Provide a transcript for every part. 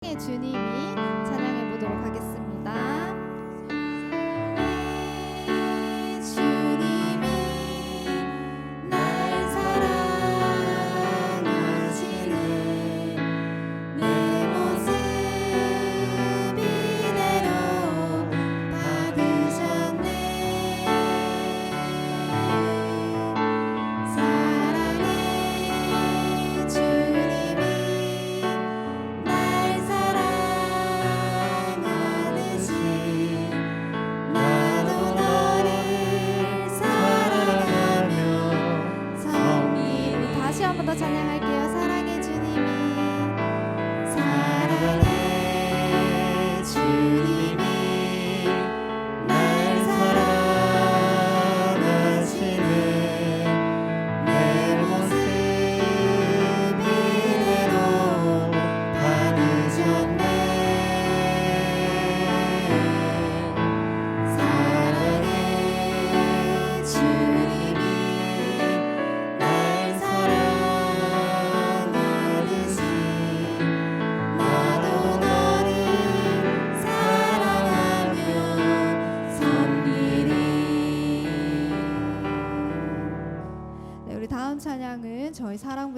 주님이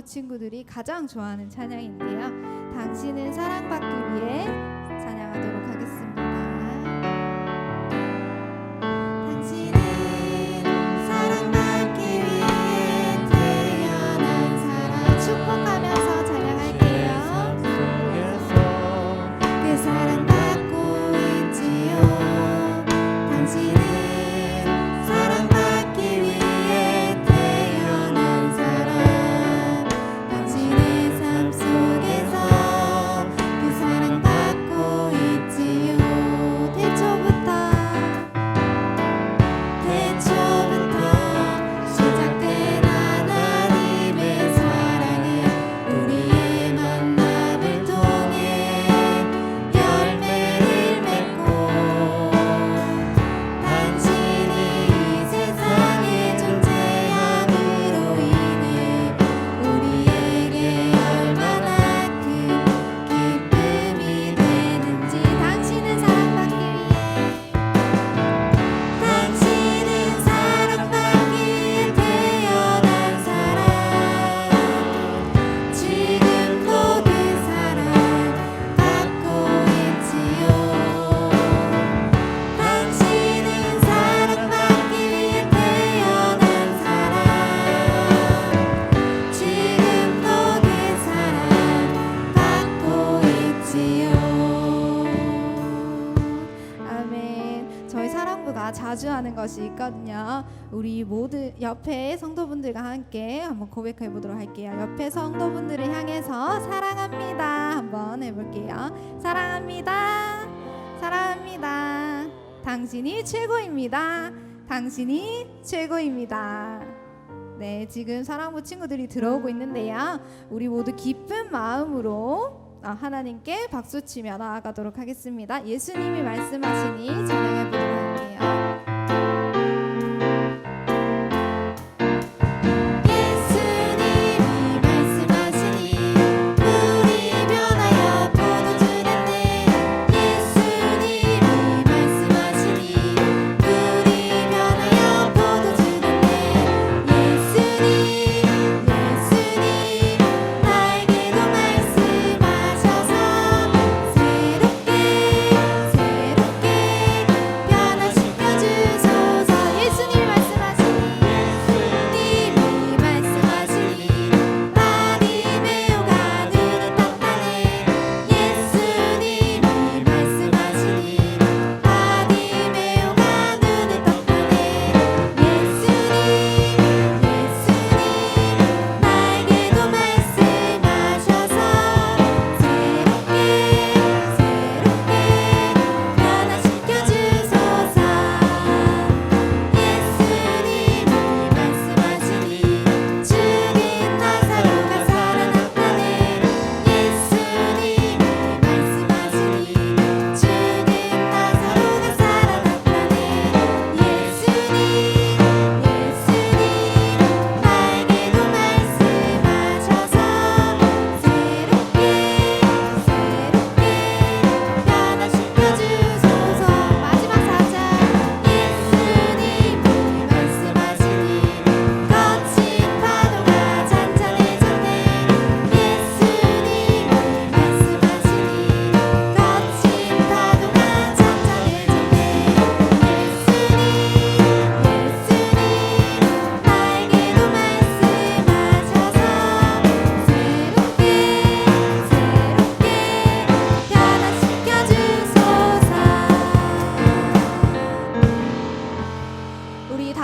공부 친구들이 가장 좋아하는 찬양인데요. 당신은 사랑받기 위해 찬양하도록 하겠습니다. 다 자주 하는 것이 있거든요. 우리 모두 옆에 성도분들과 함께 한번 고백해 보도록 할게요. 옆에 성도분들을 향해서 사랑합니다. 한번 해볼게요. 사랑합니다. 사랑합니다. 당신이 최고입니다. 당신이 최고입니다. 네, 지금 사랑부 친구들이 들어오고 있는데요. 우리 모두 기쁜 마음으로 아, 하나님께 박수치며 나아가도록 하겠습니다. 예수님이 말씀하시니 전해해 보도록 할게요.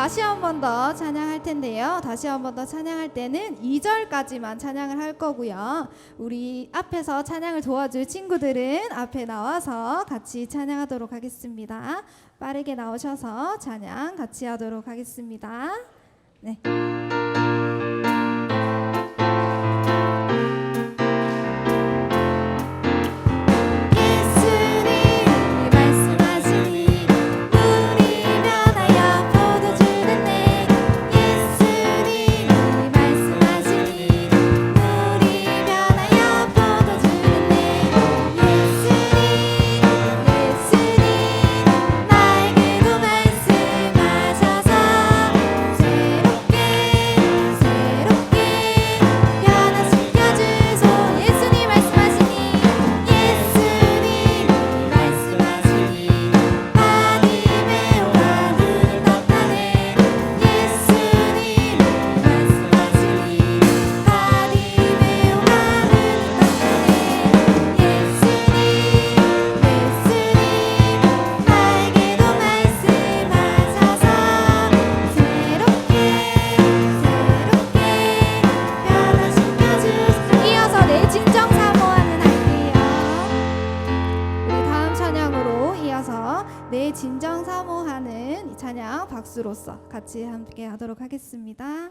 다시 한 번 더 찬양할 텐데요. 다시 한 번 더 찬양할 때는 2절까지만 찬양을 할 거고요. 우리 앞에서 찬양을 도와줄 친구들은 앞에 나와서 같이 찬양하도록 하겠습니다. 빠르게 나오셔서 찬양 같이 하도록 하겠습니다. 네. 멤버로서 같이 함께 하도록 하겠습니다.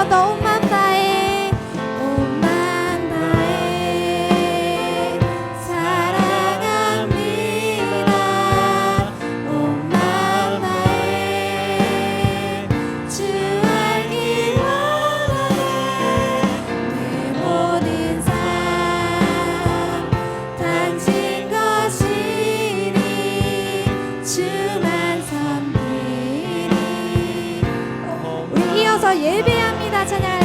번더 온맘 다해 온맘 다해 사랑합니다 온맘 다해 주 알기 원해 내 모든 삶 당신 것이니 주만 섬기리 우리 이어서 예배합니다 啊！真的。